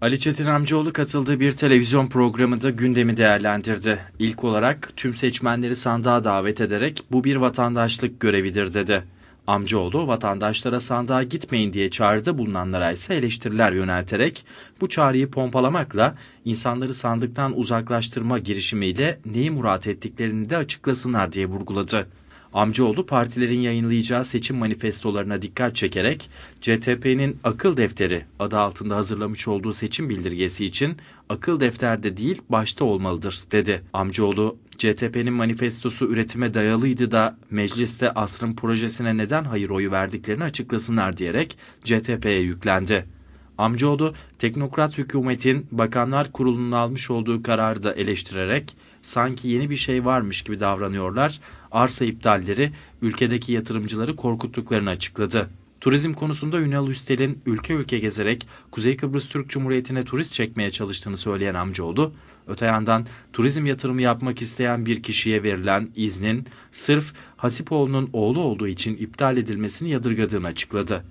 Ali Çetin Amcaoğlu katıldığı bir televizyon programında gündemi değerlendirdi. İlk olarak tüm seçmenleri sandığa davet ederek bu bir vatandaşlık görevidir dedi. Amcaoğlu vatandaşlara sandığa gitmeyin diye çağrıda bulunanlara ise eleştiriler yönelterek bu çağrıyı pompalamakla insanları sandıktan uzaklaştırma girişimiyle neyi murat ettiklerini de açıklasınlar diye vurguladı. Amcaoğlu partilerin yayınlayacağı seçim manifestolarına dikkat çekerek CTP'nin akıl defteri adı altında hazırlamış olduğu seçim bildirgesi için akıl defterde değil başta olmalıdır dedi. Amcaoğlu CTP'nin manifestosu üretime dayalıydı da mecliste asrın projesine neden hayır oyu verdiklerini açıklasınlar diyerek CTP'ye yüklendi. Amcaoğlu, teknokrat hükümetin Bakanlar Kurulu'nun almış olduğu kararı da eleştirerek sanki yeni bir şey varmış gibi davranıyorlar, arsa iptalleri ülkedeki yatırımcıları korkuttuklarını açıkladı. Turizm konusunda Ünal Üstel'in ülke ülke gezerek Kuzey Kıbrıs Türk Cumhuriyeti'ne turist çekmeye çalıştığını söyleyen amcaoğlu, öte yandan turizm yatırımı yapmak isteyen bir kişiye verilen iznin sırf Hasipoğlu'nun oğlu olduğu için iptal edilmesini yadırgadığını açıkladı.